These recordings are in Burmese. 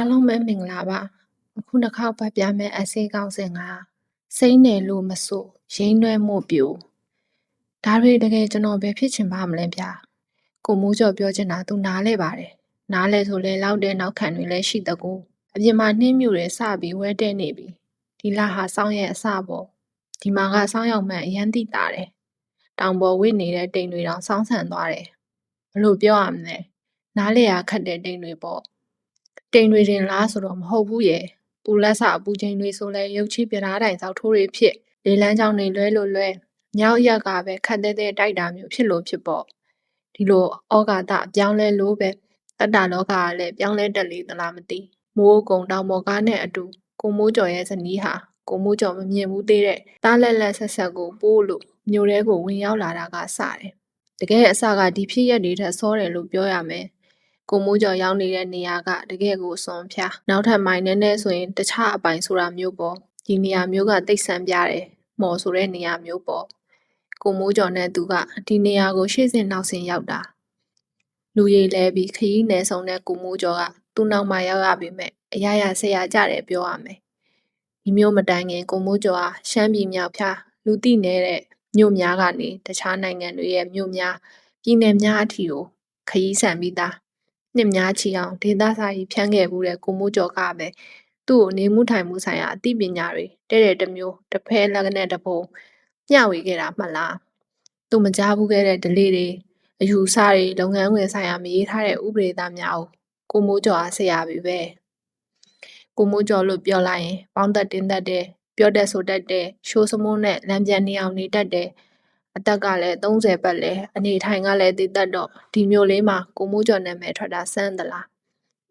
အားလုံးပဲမင်္ဂလာပါအခုတစ်ခေါက်ဖတ်ပြမယ့်အစေးကောင်းစဉ်ကစိမ့်နယ်လို့မဆိုရင်းနှွဲမှုပြိုဒါတွေတကယ်ကျွန်တော်ပဲဖြစ်ချင်ပါမလဲဗျာကိုမိုးကျော်ပြောချင်တာသူနားလဲပါတယ်နားလဲဆိုလဲလောက်တဲ့နောက်ခံတွေလည်းရှိတကူအပြင်မှာနှင်းမြူတွေစပြီးဝဲတဲ့နေပြီဒီလဟာစောင်းရဲ့အစပေါ့ဒီမှာကစောင်းရောက်မှန်အရန်တိတာတယ်တောင်ပေါ်ဝိနေတဲ့တိမ်တွေတောင်စောင်းဆန်သွားတယ်ဘလို့ပြောရမလဲနားလေရခတ်တဲ့တိမ်တွေပေါ့ တိမ်တွေတင်လားဆိုတော့မဟုတ်ဘူးရဲ့ပူလက်ဆအပူချိန်တွေဆိုလဲရုပ်ချပြဓာတိုင်သောက်ထိုးတွေဖြစ်လေလန်းချောင်းတွေလွဲလို့လွဲညောက်ရက်ကပဲခတ်တဲ့တဲ့တိုက်တာမျိုးဖြစ်လို့ဖြစ်ပေါ့ဒီလိုဩဃာတပြောင်းလဲလို့ပဲတတ္တလောကကလည်းပြောင်းလဲတက်လေသလားမသိမိုးကုံတောင်ပေါ်ကားနဲ့အတူကိုမိုးကျော်ရဲ့ဇနီးဟာကိုမိုးကျော်မမြင်ဘူးသေးတဲ့တားလက်လက်ဆက်ဆက်ကိုပိုးလို့မျိုးတဲကိုဝင်ရောက်လာတာကစတယ်တကယ်အစကဒီဖြစ်ရက်တွေထက်စောတယ်လို့ပြောရမယ် ကိုမိုးကျော်ရောက်နေတဲ့နေရာကတကယ်ကိုစွန်ဖျားနောက်ထပ်မိုင်နဲ့နဲ့ဆိုရင်တခြားအပိုင်ဆိုတာမျိုးပေါ့ဒီနေရာမျိုးကတိတ်ဆန်းပြတယ်မော်ဆိုတဲ့နေရာမျိုးပေါ့ကိုမိုးကျော်နဲ့သူကဒီနေရာကိုရှေ့စင်နောက်စင်ရောက်တာလူရည်လဲပြီးခရီးနယ်ဆောင်တဲ့ကိုမိုးကျော်ကသူ့နောက်မှရောက်ရပြီမဲ့အရာရာဆရာကြတယ်ပြောရမယ်ဒီမျိုးမတိုင်ခင်ကိုမိုးကျော်ဟာရှမ်းပြည်မြောက်ဖျားလူသိနေတဲ့မြို့များကနေတခြားနိုင်ငံတွေရဲ့မြို့များပြည်နယ်များအထိကိုခရီးဆန်ပြီးသား နှစ်များချီအောင်ဒေသစာကြီးဖြန်းခဲ့မှုတဲ့ကိုမိုးကျော်ကပဲသူ့ကိုနေမှုထိုင်မှုဆိုင်ရာအသိပညာတွေတဲ့တဲ့တစ်မျိုးတစ်ဖဲလက်ကနဲ့တစ်ပုံမျှဝေခဲ့တာမှတ်လားသူမကြားဘူးခဲ့တဲ့ delay တွေအယူဆတွေလုပ်ငန်းဝင်ဆိုင်ရာမရေးထားတဲ့ဥပဒေသားများကိုကိုမိုးကျော်အားဆရာပြီပဲကိုမိုးကျော်လို့ပြောလိုက်ရင်ပေါင်းသက်တင်းသက်တယ်ပြောတတ်ဆိုတတ်တယ်ရှိုးစမိုးနဲ့လမ်းပြန်နေအောင်နေတတ်တယ် အသက်ကလည်း30ပတ်လဲအနေထိုင်ကလည်းတည်တတ်တော့ဒီမျိုးလေးမှာကိုမိုးကျော်နာမည်ထွက်တာစမ်းသလား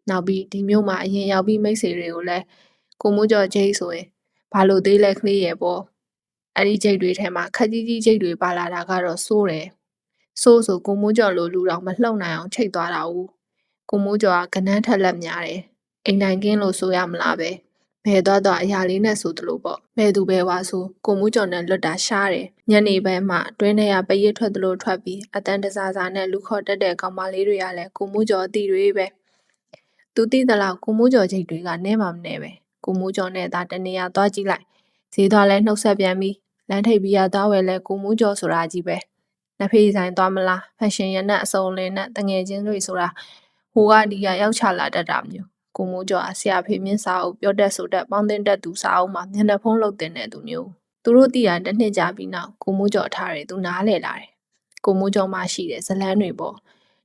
နောက်ပြီးဒီမျိုးမှာအရင်ရောက်ပြီးမိတ်ဆွေတွေကိုလည်းကိုမိုးကျော်ဂျိတ်ဆိုရင်ဘာလို့သေးလဲကလေးရဲ့ပေါ့အဲ့ဒီဂျိတ်တွေထဲမှာခက်ကြီးကြီးဂျိတ်တွေပါလာတာကတော့စိုးတယ်စိုးဆိုကိုမိုးကျော်လိုလူတော်မလှုပ်နိုင်အောင်ချိတ်သွားတာဦးကိုမိုးကျော်ကကနန်းထက်လက်များတယ်အိမ်တိုင်ကင်းလို့ဆိုရမလားပဲ ဘယ်သွားသွားအရာလေးနဲ့ဆိုသလိုပေါ့ဘယ်သူပဲဝါဆိုကိုမှုကျော်နဲ့လွတ်တာရှားတယ်ညနေဘက်မှတွင်းထဲကပရိတ်ထွက်သလိုထွက်ပြီးအတန်တစားစားနဲ့လူခေါ်တက်တဲ့ကောင်မလေးတွေကလည်းကိုမှုကျော်အတီတွေပဲသူသိသလောက်ကိုမှုကျော်ချိတ်တွေကနဲမှမနဲပဲကိုမှုကျော်နဲ့သာတနေရာသွားကြည့်လိုက်ဈေးသွားလဲနှုတ်ဆက်ပြန်ပြီးလမ်းထိပ်ပြီးရသွားဝယ်လဲကိုမှုကျော်ဆိုတာကြီးပဲလက်ဖေးဆိုင်သွားမလားဖက်ရှင်ရနက်အစုံလင်းနဲ့တငယ်ချင်းတွေဆိုတာဟိုကဒီကရောက်ချလာတတ်တာမျိုး ကိုမိုးကျော်အားဆရာဖေမြင့်စာအုပ်ပြောတတ်ဆိုတတ်ပေါင်းတင်တတ်သူစာအုပ်မှာမျက်နှာဖုံးလုပ်တင်တဲ့သူမျိုးသူတို့သိတာတစ်နှစ်ကြာပြီးနောက်ကိုမိုးကျော်ထားတယ်သူနားလဲလာတယ်ကိုမိုးကျော်မှရှိတဲ့ဇလန်းတွေပေါ့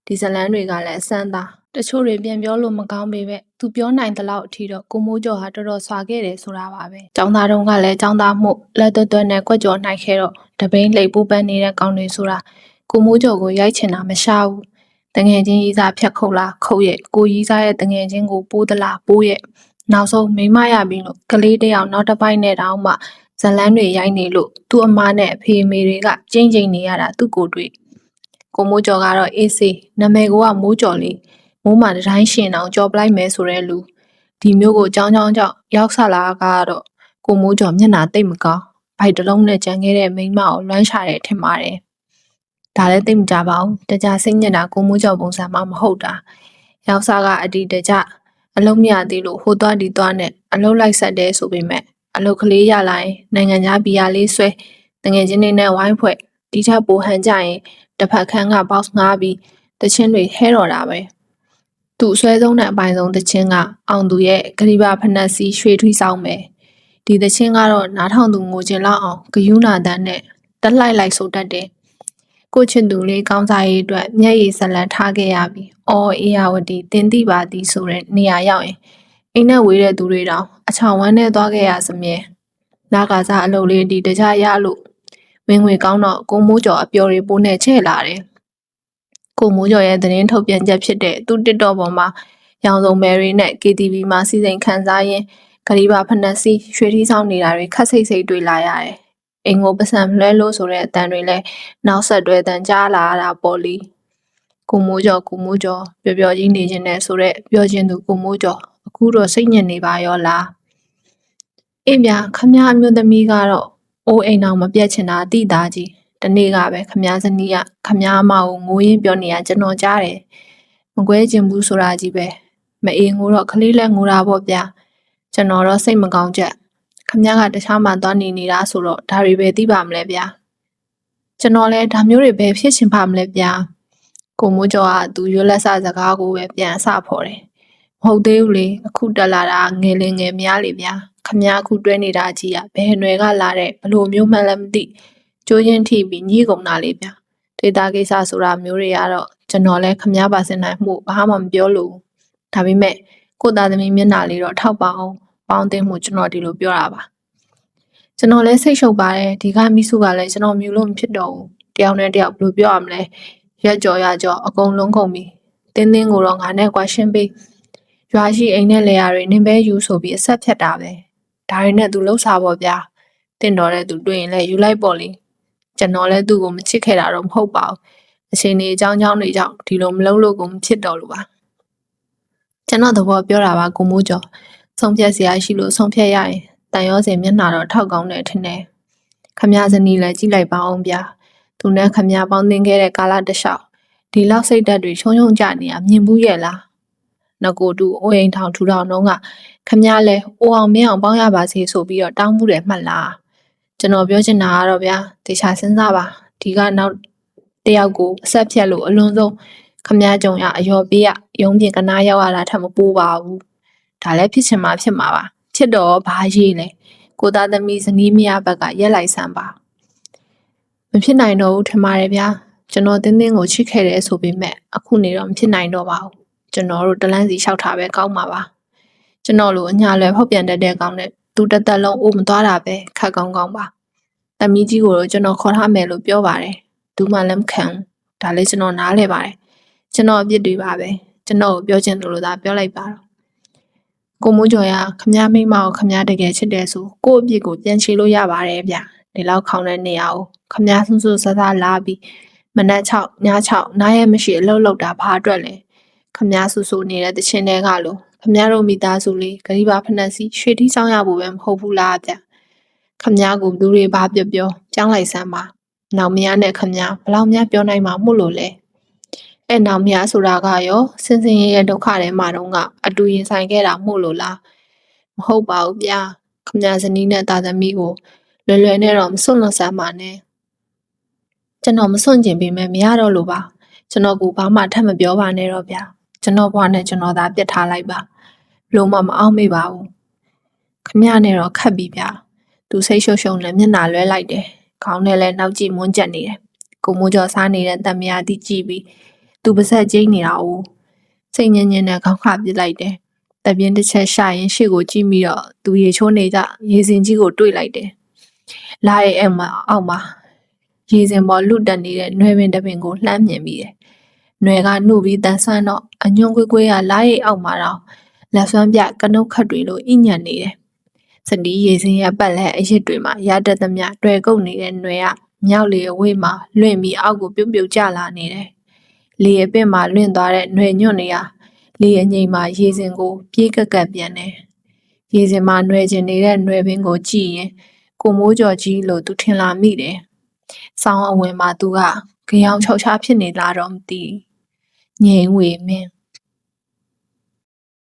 ဒီဇလန်းတွေကလည်းအစမ်းသားတချို့တွေပြန်ပြောလို့မကောင်းပေမဲ့သူပြောနိုင်တဲ့လောက်အထိတော့ကိုမိုးကျော်ဟာတော်တော်ဆွာခဲ့တယ်ဆိုတာပါပဲចောင်းသားတုံးကလည်းចောင်းသားမှုလက်သွက်သွက်နဲ့ကွက်ကြော်နိုင်ခဲ့တော့တပိန်လှိပ်ပူပန်းနေတဲ့ကောင်းတွေဆိုတာကိုမိုးကျော်ကိုရိုက်ချင်တာမရှာဘူး တငယ်ချင်းရီးစားဖြတ်ခုတ်လားခုတ်ရဲ့ကိုရီးစားရဲ့တငယ်ချင်းကိုပိုးသလားပိုးရဲ့နောက်ဆုံးမိမရပြီလို့ကလေးတယောက်နောက်တစ်ပိုင်းနဲ့တောင်မှဇလန်းတွေရိုက်နေလို့သူ့အမနဲ့အဖေမေတွေကကျင်းကျင်းနေရတာသူ့ကိုတွေ့ကိုမိုးကျော်ကတော့အေးစေးနာမည်ကမိုးကျော်လေးမိုးမှတိုင်းရှင်အောင်ကြော်ပလိုက်မယ်ဆိုတဲ့လူဒီမျိုးကိုကြောင်းကြောင်းကြောင့်ရောက်ဆလာကတော့ကိုမိုးကျော်မျက်နှာတိတ်မကောင်းဘိုက်တလုံးနဲ့ကြံခဲ့တဲ့မိန်းမကိုလွမ်းရှာတယ်ထင်ပါတယ် ဒါလည်းသိမကြပါဘူးတကြစိတ်ညစ်တာကိုမိုးကျော်ပုံစံမှမဟုတ်တာရောက်စားကအတီတကြအလုံးမရသေးလို့ဟိုသွားဒီသွားနဲ့အလုံးလိုက်ဆက်တယ်ဆိုပေမဲ့အလုတ်ကလေးရလာရင်နိုင်ငံခြားဘီယာလေးဆွဲတငယ်ချင်းတွေနဲ့ဝိုင်းဖွဲ့ဒီထက်ပိုဟန်ကြရင်တစ်ဖက်ခန်းကဘောက်ငားပြီးတချင်းတွေဟဲတော်တာပဲသူအဆွဲဆုံးတဲ့အပိုင်းဆုံးတချင်းကအောင်သူရဲ့ဂရိဘာဖနက်စီရွှေထွီးဆောင်ပဲဒီတချင်းကတော့နားထောင်သူငိုချင်လောက်အောင်ဂယုနာတန်းနဲ့တက်လိုက်လိုက်ဆိုတတ်တယ် ကိုချင်သူလေးကောင်းစားရေးအတွက်မျက်ရည်ဇလန်ထားခဲ့ရပြီ။အော်အေယာဝတီတင်တိပါတီဆိုတဲ့နေရာရောက်ရင်အိမ်နဲ့ဝေးတဲ့သူတွေတောင်အချောင်ဝမ်းနဲ့သွားခဲ့ရစမြဲ။နာကာစားအလုပ်လေးဒီတကြရလို့ဝင်ငွေကောင်းတော့ကိုမိုးကျော်အပျော်တွေပိုးနဲ့ချဲ့လာတယ်။ကိုမိုးကျော်ရဲ့သတင်းထုတ်ပြန်ချက်ဖြစ်တဲ့သူတစ်တော်ပေါ်မှာရောင်စုံမယ်ရီနဲ့ KTV မှာစီစဉ်ခန်းစားရင်းဂရီဘာဖနက်စီရွှေထီးဆောင်နေတာတွေခက်စိတ်စိတ်တွေ့လာရတယ်။ အိမ်ကိုပစံလွဲလို့ဆိုတဲ့အတန်တွေလည်းနောက်ဆက်တွဲတန်ကြားလာရတာပေါ့လीကိုမိုးကျော်ကိုမိုးကျော်ပျော်ပျော်ကြီးနေခြင်းနဲ့ဆိုတဲ့ပြောခြင်းသူကိုမိုးကျော်အခုတော့စိတ်ညစ်နေပါရောလားအေးမြခမအမျိုးသမီးကတော့အိုးအိမ်အောင်မပြတ်ချင်တာအတိသားကြီးတနေ့ကပဲခမဇနီးကခမအမကိုငိုရင်းပြောနေရကျွန်တော်ကြားတယ်မကွဲချင်ဘူးဆိုတာကြီးပဲမအေးငိုတော့ကလေးလည်းငိုတာပေါ့ဗျာကျွန်တော်တော့စိတ်မကောင်းချက် ခမည်းကတခြားမှသွားနေနေတာဆိုတော့ဒါတွေပဲသိပါမလဲဗျာကျွန်တော်လည်းဒါမျိုးတွေပဲဖြစ်ချင်ပါမလဲဗျာကိုမိုးကျော်ကသူရွက်လက်စစကားကိုပဲပြန်အစဖော်တယ်မဟုတ်သေးဘူးလေအခုတက်လာတာငယ်လင်ငယ်များလေဗျာခမည်းအခုတွဲနေတာကြီးอ่ะဘယ်ຫນွယ်ကလာတဲ့ဘလို့မျိုးမှန်းလည်းမသိကျိုးချင်းထိပြီးညှိကုန်တာလေဗျာဒေတာကိစ္စဆိုတာမျိုးတွေကတော့ကျွန်တော်လည်းခမည်းပါစင်နိုင်မှုဘာမှမပြောလို့ ဒါပေမဲ့ကိုသားသမီးမျက်နှာလေးတော့ထောက်ပါအောင် ပေါင်းတင်မှုကျွန်တော်ဒီလိုပြောတာပါကျွန်တော်လည်းစိတ်ရှုပ်ပါတယ်ဒီကမိစုကလည်းကျွန်တော်မြူလို့မဖြစ်တော့ဘူးတယောက်နဲ့တယောက်ဘယ်လိုပြောရမလဲရက်ကြော်ရကြော်အကုန်လုံးကုန်ပြီတင်းတင်းကိုတော့ငါနဲ့ကွာရှင်းပေးရွာရှိအိမ်နဲ့လေယာတွေနင်းပဲယူဆိုပြီးအဆက်ဖြတ်တာပဲဒါတွေနဲ့သူလှုပ်စားပေါ့ဗျာတင့်တော်တဲ့သူတွေ့ရင်လည်းယူလိုက်ပေါ့လေကျွန်တော်လည်းသူ့ကိုမချစ်ခဲ့တာတော့မဟုတ်ပါဘူးအချိန်ကြီးအကြောင်းကြောင်းတွေကြောင့်ဒီလိုမလုပ်လို့ကိုမဖြစ်တော့လို့ပါကျွန်တော်သဘောပြောတာပါကိုမိုးကျော် ဆုံးဖြတ်စရာရှိလို့ဆုံးဖြတ်ရရင်တန်ရောစင်မျက်နှာတော့ထောက်ကောင်းတယ်ထင်တယ်ခမည်းဇနီးလည်းကြည့်လိုက်ပါအောင်ဗျာသူနဲ့ခမည်းပေါင်းသင်ခဲ့တဲ့ကာလတစ်လျှောက်ဒီလောက်စိတ်ဓာတ်တွေချုံချုံကြနေရမြင်ဘူးရဲ့လားနကိုတူအိုးအိမ်ထောင်ထူထောင်တော့ကခမည်းလဲအိုအောင်မင်းအောင်ပေါင်းရပါစေဆိုပြီးတော့တောင်းမှုတယ်မှတ်လားကျွန်တော်ပြောချင်တာကတော့ဗျာတေချာစဉ်းစားပါဒီကနောက်တစ်ယောက်ကိုအဆက်ဖြတ်လို့အလွန်ဆုံးခမည်းကြုံရအယော်ပေးရရုံးပြင်ကနားရောက်ရတာထပ်မပိုးပါဘူး ဒါလည်းဖြစ်ချင်မှဖြစ်မှာပါဖြစ်တော့ဘာရေးလဲကိုသားသမီးဇနီးမယားဘက်ကရက်လိုက်ဆန်းပါမဖြစ်နိုင်တော့ဘူးထင်ပါတယ်ဗျာကျွန်တော်တင်းတင်းကိုချစ်ခဲ့တယ်ဆိုပေမဲ့အခုနေတော့မဖြစ်နိုင်တော့ပါဘူးကျွန်တော်တို့တလန်းစီလျှောက်ထားပဲကောင်းပါပါကျွန်တော်လိုအညာလွယ်ဖောက်ပြန်တတ်တဲ့ကောင်းနဲ့သူတစ်သက်လုံးအိုးမသွားတာပဲခက်ကောင်းကောင်းပါသမီးကြီးကိုတော့ကျွန်တော်ခေါ်ထားမယ်လို့ပြောပါတယ်သူမှလည်းမခံဘူးဒါလည်းကျွန်တော်နားလဲပါတယ်ကျွန်တော်အပြစ်တွေပါပဲကျွန်တော်ကိုပြောချင်တယ်လို့သာပြောလိုက်ပါတော့ ကိုမိုးကျော်ရခမမိမကိုခမတကယ်ချစ်တယ်ဆိုကို့အပြစ်ကိုပြန်ချေလို့ရပါတယ်ဗျဒီလောက်ခေါင်းတဲ့နေရာကိုခမဆွဆွဆဆလာပြီးမနက်6ည6နားရဲမရှိအလုပ်လုပ်တာဘာအတွက်လဲခမဆူဆူနေတဲ့တခြင်းတွေကလို့ခမတို့မိသားစုလေးဂရီဘာဖနက်စီရွှေတီးဆောင်ရဖို့ပဲမဟုတ်ဘူးလားဗျခမကိုလူတွေဘာပြောပြောကြောင်းလိုက်စမ်းပါနောက်မရနဲ့ခမဘလောက်များပြောနိုင်မှာမို့လို့လဲ အဲ့နောက်များဆိုတာကရောစင်စင်ရဲရဲဒုက္ခထဲမှာတော့ကအတူရင်ဆိုင်ခဲ့တာမို့လို့လားမဟုတ်ပါဘူးဗျာခမညာဇနီးနဲ့တာသမီးကိုလွယ်လွယ်နဲ့တော့မစွန့်လွတ်စမ်းပါနဲ့ကျွန်တော်မစွန့်ကျင်ပေမဲ့မရတော့လို့ပါကျွန်တော်ကဘာမှထပ်မပြောပါနဲ့တော့ဗျာကျွန်တော်ဘွားနဲ့ကျွန်တော်သာပြစ်ထားလိုက်ပါလုံးမမအောင်မေ့ပါဘူးခမညာနဲ့တော့ခတ်ပြီဗျာသူစိတ်ရှုပ်ရှုပ်နဲ့မျက်နှာလွဲလိုက်တယ်ခေါင်းနဲ့လည်းနောက်ကြည့်မွန်းကျက်နေတယ်ကိုမိုးကျော်စားနေတဲ့တံမြာတိကြည့်ပြီး သူပါဆက်ကျိန်းနေတာ哦စိတ်ညင်ညင်နဲ့ခေါင်းခပစ်လိုက်တယ်တပြင်းတစ်ချက်ရှာရင်ရှေ့ကိုကြည့်ပြီးတော့သူရေချိုးနေကြရေစင်ကြီးကိုတွေးလိုက်တယ်လာရဲ့အမအောက်မှာရေစင်ပေါ်လွတ်တက်နေတဲ့နှွယ်ပင်တစ်ပင်ကိုလှမ်းမြင်ပြီးတယ်နှွယ်ကနှုတ်ပြီးတန်ဆန်းတော့အညွန့်ကွေးကွေးကလာရဲ့အောက်မှာတော့လက်ဆွမ်းပြကနုတ်ခတ်တွေလိုအိညံ့နေတယ်စတီးရေစင်ရပတ်လက်အရစ်တွေမှာရတတ်သမျှတွေ့ကုတ်နေတဲ့နှွယ်ကမြောက်လေအဝေးမှာလွင့်ပြီးအောက်ကိုပြုတ်ပြုတ်ကျလာနေတယ် လေအပင့်မှာလွင့်သွားတဲ့ຫນွေညွန့်နေရလေအငိမ်မှာရေစင်ကိုပြေးကက်ကက်ပြန်တယ်ရေစင်မှာຫນွေကျင်နေတဲ့ຫນွေပင်ကိုကြည့်ရင်ကိုမိုးကျော်ကြီးလို့သူထင်လာမိတယ်ဆောင်းအဝင်မှာသူကကြောင်ချောက်ချားဖြစ်နေလားတော့မသိငြိမ်ဝေမင်း